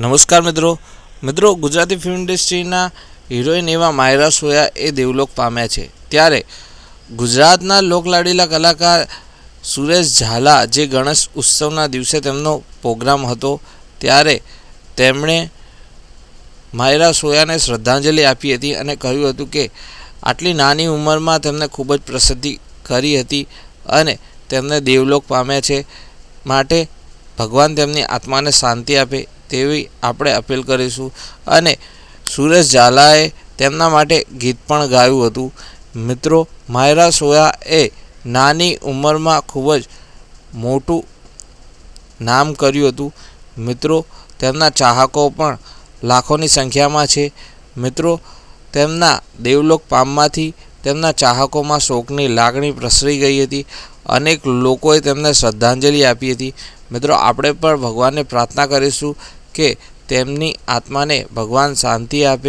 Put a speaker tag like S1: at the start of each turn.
S1: નમસ્કાર મિત્રો. મિત્રો, ગુજરાતી ફિલ્મ ઇન્ડસ્ટ્રીના હિરોઈન એવા માયરા સોયા એ દેવલોક પામ્યા છે. ત્યારે ગુજરાતના લોકલાડીલા કલાકાર સુરેશ ઝાલા જે ગણેશ ઉત્સવના દિવસે તેમનો પ્રોગ્રામ હતો, ત્યારે તેમણે માયરા સોયાને શ્રદ્ધાંજલિ આપી હતી અને કહ્યું હતું કે આટલી નાની ઉંમરમાં તેમને ખૂબ જ પ્રસિદ્ધિ કરી હતી અને તેમને દેવલોક પામ્યા છે. માટે ભગવાન તેમની આત્માને શાંતિ આપે તેવી આપણે અપીલ કરીશું. અને સુરેશ ઝાલાએ તેમના માટે ગીત પણ ગાયું હતું. મિત્રો, માયરા સોયા એ નાની ઉંમરમાં ખૂબ જ મોટું નામ કર્યું હતું. મિત્રો, તેમના ચાહકો પણ લાખોની સંખ્યામાં છે. મિત્રો, તેમના દેવલોક પામમાંથી તેમના ચાહકોમાં શોકની લાગણી પ્રસરી ગઈ હતી. અનેક લોકોએ તેમને શ્રદ્ધાંજલિ આપી હતી. મિત્રો, આપણે પણ ભગવાનને પ્રાર્થના કરીશું કે તેમની આત્માને ભગવાન શાંતિ આપે